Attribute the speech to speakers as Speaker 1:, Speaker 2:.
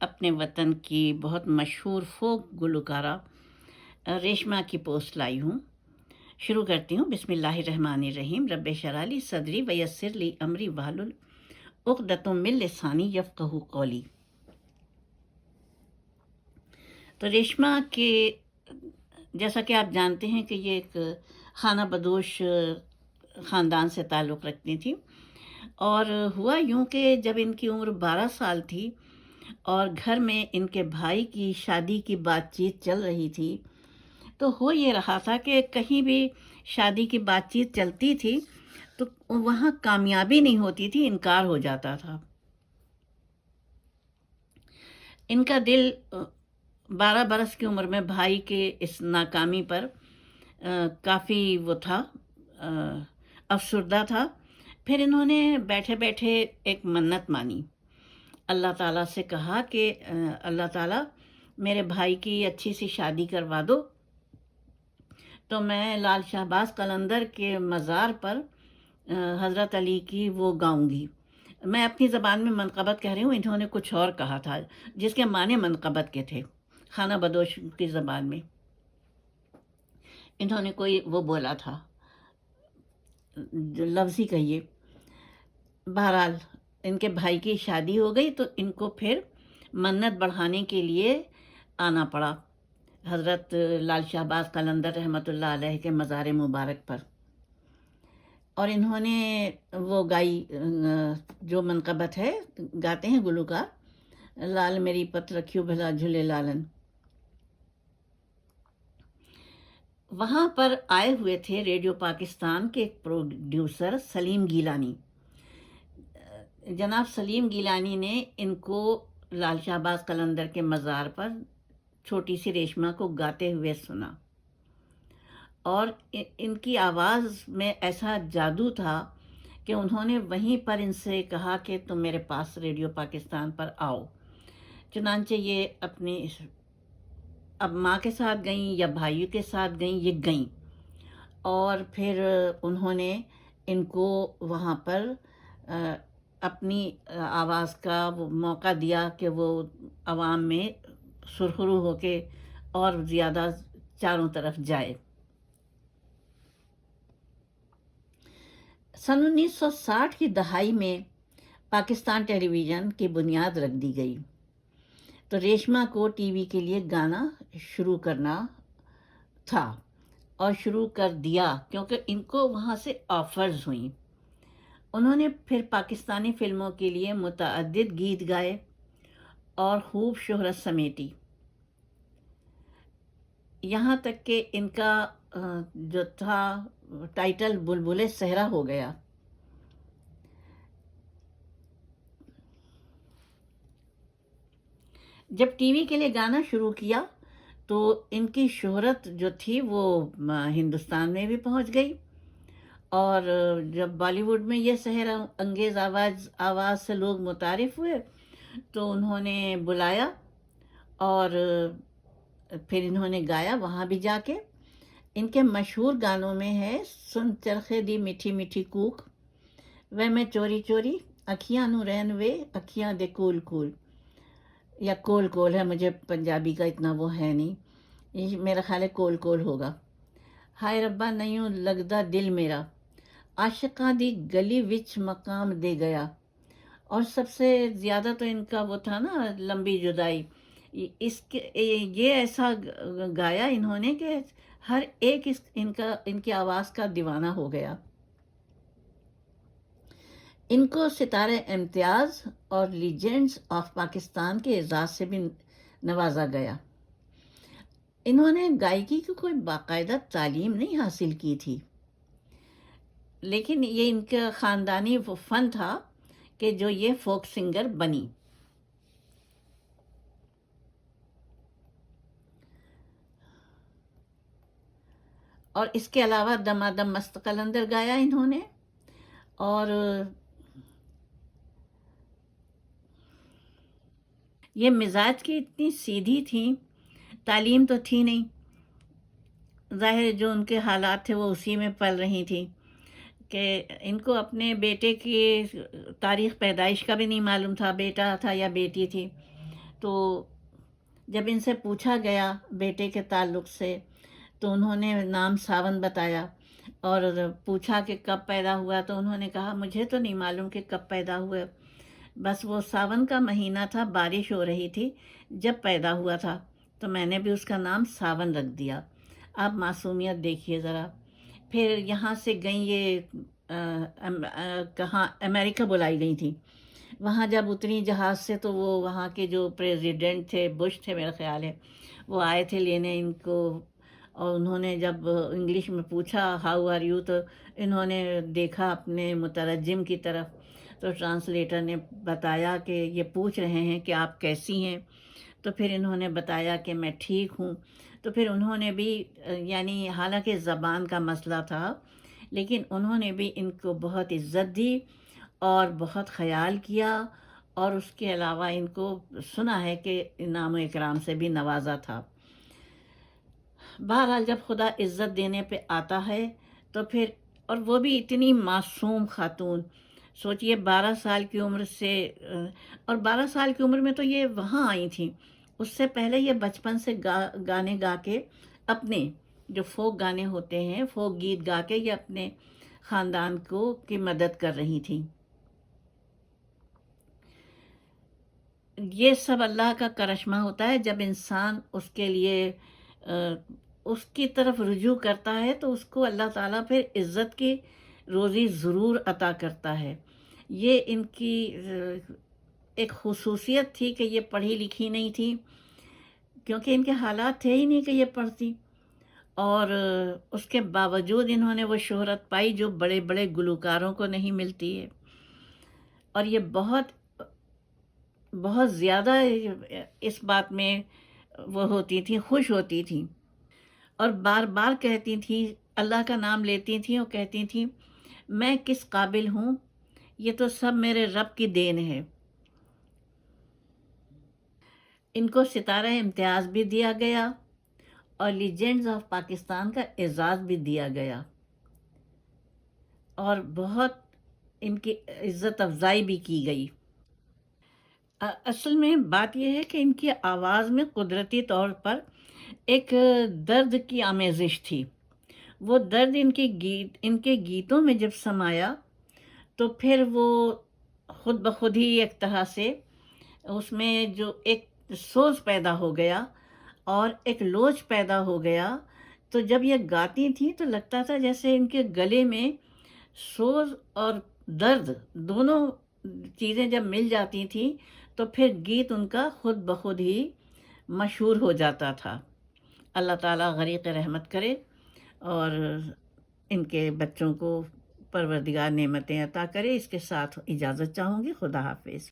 Speaker 1: اپنے وطن کی بہت مشہور فوک گلوکارہ ریشما کی پوسٹ لائی ہوں۔ شروع کرتی ہوں۔ بسم اللہ الرحمن الرحیم۔ رب شرالی صدری ویسر لی امری والل اقدت من لسانی یفقہ قولی۔ تو ریشما کے جیسا کہ آپ جانتے ہیں کہ یہ ایک خانہ بدوش خاندان سے تعلق رکھتی تھی۔ اور ہوا یوں کہ جب ان کی عمر بارہ سال تھی اور گھر میں ان کے بھائی کی شادی کی بات چیت چل رہی تھی۔ تو ہو یہ رہا تھا کہ کہیں بھی شادی کی بات چیت چلتی تھی تو وہاں کامیابی نہیں ہوتی تھی، انکار ہو جاتا تھا۔ ان کا دل، بارہ برس کی عمر میں بھائی کے اس ناکامی پر کافی وہ تھا افسردہ تھا۔ پھر انہوں نے بیٹھے بیٹھے ایک منت مانی۔ اللہ تعالیٰ سے کہا کہ اللہ تعالیٰ میرے بھائی کی اچھی سی شادی کروا دو۔ تو میں لال شہباز قلندر کے مزار پر حضرت علی کی وہ گاؤں گی۔ میں اپنی زبان میں منقبت کہہ رہی ہوں، انہوں نے کچھ اور کہا تھا، جس کے معنی منقبت کے تھے، خانہ بدوش کی زبان میں۔ انہوں نے کوئی وہ بولا تھا لفظ ہی کہیے۔ بہرحال ان کے بھائی کی شادی ہو گئی تو ان کو پھر منت بڑھانے کے لیے آنا پڑا۔ حضرت لال شہباز قلندر رحمۃ اللہ علیہ کے مزار مبارک پر۔ اور انہوں نے وہ گائی، جو منقبت ہے، گاتے ہیں گلوکار لال میری پت رکھیو بھلا جھولے لالن۔ وہاں پر آئے ہوئے تھے ریڈیو پاکستان کے ایک پروڈیوسر سلیم گیلانی۔ جناب سلیم گیلانی نے ان کو لال شہباز قلندر کے مزار پر چھوٹی سی ریشمہ کو گاتے ہوئے سنا۔ اور ان کی آواز میں ایسا جادو تھا کہ انہوں نے وہیں پر ان سے کہا کہ تم میرے پاس ریڈیو پاکستان پر آؤ۔ چنانچہ یہ اپنی اب ماں کے ساتھ گئیں یا بھائیوں کے ساتھ گئیں، یہ گئیں۔ اور پھر انہوں نے ان کو وہاں پر اپنی آواز کا وہ موقع دیا کہ وہ عوام میں سرخرو ہو کے اور زیادہ چاروں طرف جائے۔ سن انیس سو ساٹھ کی دہائی میں پاکستان ٹیلی ویژن کی بنیاد رکھ دی گئی۔ تو ریشما کو ٹی وی کے لیے گانا شروع کرنا تھا اور شروع کر دیا کیونکہ ان کو وہاں سے آفرز ہوئیں۔ انہوں نے پھر پاکستانی فلموں کے لیے متعدد گیت گائے اور خوب شہرت سمیٹی۔ یہاں تک کہ ان کا جو تھا، ٹائٹل بلبل صحرا ہو گیا۔ جب ٹی وی کے لیے گانا شروع کیا تو ان کی شہرت جو تھی وہ ہندوستان میں بھی پہنچ گئی۔ اور جب بالی ووڈ میں یہ سحر انگیز آواز آواز سے لوگ متعارف ہوئے تو انہوں نے بلایا اور پھر انہوں نے گایا وہاں بھی جا کے۔ ان کے مشہور گانوں میں ہے سن چرخے دی میٹھی میٹھی کوک وہ میں چوری چوری، اکھیاں نو رہن وے، اکھیاں دے کول کول۔ یا کول کول ہے، مجھے پنجابی کا اتنا وہ ہے نہیں۔ یہ میرا خیال ہے کول کول ہوگا۔ ہائے ربا، نہیں لگتا دل میرا۔ عاشقاں دی گلی وچ مقام دے گیا۔ اور سب سے زیادہ تو ان کا وہ تھا نا لمبی جدائی۔ اس کے، یہ ایسا گایا انہوں نے کہ ہر ایک اس، ان کا، ان کی آواز کا دیوانہ ہو گیا۔ ان کو ستارے امتیاز اور لیجنڈز آف پاکستان کے اعزاز سے بھی نوازا گیا۔ انہوں نے گائیکی کی کوئی باقاعدہ تعلیم نہیں حاصل کی تھی۔ لیکن یہ ان کا خاندانی وہ فن تھا کہ جو یہ فوک سنگر بنی۔ اور اس کے علاوہ دمادم مست قلندر گایا انہوں نے۔ اور یہ مزاج کی اتنی سیدھی تھیں تعلیم تو تھی نہیں۔ ظاہر جو ان کے حالات تھے وہ اسی میں پل رہی تھیں کہ ان کو اپنے بیٹے کی تاریخ پیدائش کا بھی نہیں معلوم تھا، بیٹا تھا یا بیٹی تھی۔ تو جب ان سے پوچھا گیا بیٹے کے تعلق سے، تو انہوں نے نام ساون بتایا اور پوچھا کہ کب پیدا ہوا، تو انہوں نے کہا، مجھے تو نہیں معلوم کہ کب پیدا ہوا بس وہ ساون کا مہینہ تھا، بارش ہو رہی تھی جب پیدا ہوا تھا۔ تو میں نے بھی اس کا نام ساون رکھ دیا۔ آپ معصومیت دیکھیے ذرا۔ پھر یہاں سے گئیں یہ کہاں امریکہ بلائی گئی تھیں۔ وہاں جب اتری جہاز سے تو وہ وہاں کے جو پریزیڈنٹ تھے بش تھے میرا خیال ہے، وہ آئے تھے لینے ان کو۔ اور انہوں نے جب انگلش میں پوچھا ہاؤ آر یو تو انہوں نے دیکھا اپنے مترجم کی طرف۔ تو ٹرانسلیٹر نے بتایا کہ یہ پوچھ رہے ہیں کہ آپ کیسی ہیں؟ تو پھر انہوں نے بتایا کہ میں ٹھیک ہوں۔ تو پھر انہوں نے بھی یعنی حالانکہ زبان کا مسئلہ تھا، لیکن انہوں نے بھی ان کو بہت عزت دی اور بہت خیال کیا اور اس کے علاوہ ان کو سنا ہے کہ انعام و اکرام سے بھی نوازا تھا۔ بہرحال جب خدا عزت دینے پہ آتا ہے تو پھر، اور وہ بھی اتنی معصوم خاتون سوچئے بارہ سال کی عمر سے، اور بارہ سال کی عمر میں تو یہ وہاں آئی تھیں۔ اس سے پہلے یہ بچپن سے گا، گانے گا کے اپنے جو فوک گانے ہوتے ہیں، فوک گیت گا کے یہ اپنے خاندان کو کی مدد کر رہی تھیں۔ یہ سب اللہ کا کرشمہ ہوتا ہے۔ جب انسان اس کے لیے، اس کی طرف رجوع کرتا ہے تو اس کو اللہ تعالیٰ پھر عزت کی روزی ضرور عطا کرتا ہے۔ یہ ان کی، ایک خصوصیت تھی کہ یہ پڑھی لکھی نہیں تھی، کیونکہ ان کے حالات تھے ہی نہیں کہ یہ پڑھتی۔ اور اس کے باوجود انہوں نے وہ شہرت پائی جو بڑے بڑے گلوکاروں کو نہیں ملتی ہے۔ اور یہ بہت بہت زیادہ اس بات میں وہ ہوتی تھیں، خوش ہوتی تھیں۔ اور بار بار کہتی تھیں، اللہ کا نام لیتی تھیں اور کہتی تھیں میں کس قابل ہوں؟ یہ تو سب میرے رب کی دین ہے۔ ان کو ستارہ امتیاز بھی دیا گیا اور لیجنڈز آف پاکستان کا اعزاز بھی دیا گیا۔ اور بہت ان کی عزت افزائی بھی کی گئی۔ اصل میں بات یہ ہے کہ ان کی آواز میں قدرتی طور پر ایک درد کی آمیزش تھی۔ وہ درد ان کے گیت، ان کے گیتوں میں جب سمایا تو پھر وہ خود بخود ہی ایک طرح سے اس میں جو ایک سوز پیدا ہو گیا اور ایک لوچ پیدا ہو گیا۔ تو جب یہ گاتی تھیں تو لگتا تھا جیسے ان کے گلے میں سوز اور درد دونوں چیزیں جب مل جاتی تھیں تو پھر گیت ان کا خود بخود ہی مشہور ہو جاتا تھا۔ اللہ تعالیٰ غریق رحمت کرے۔ اور ان کے بچوں کو پروردگار نعمتیں عطا کرے، اس کے ساتھ اجازت چاہوں گی، خدا حافظ۔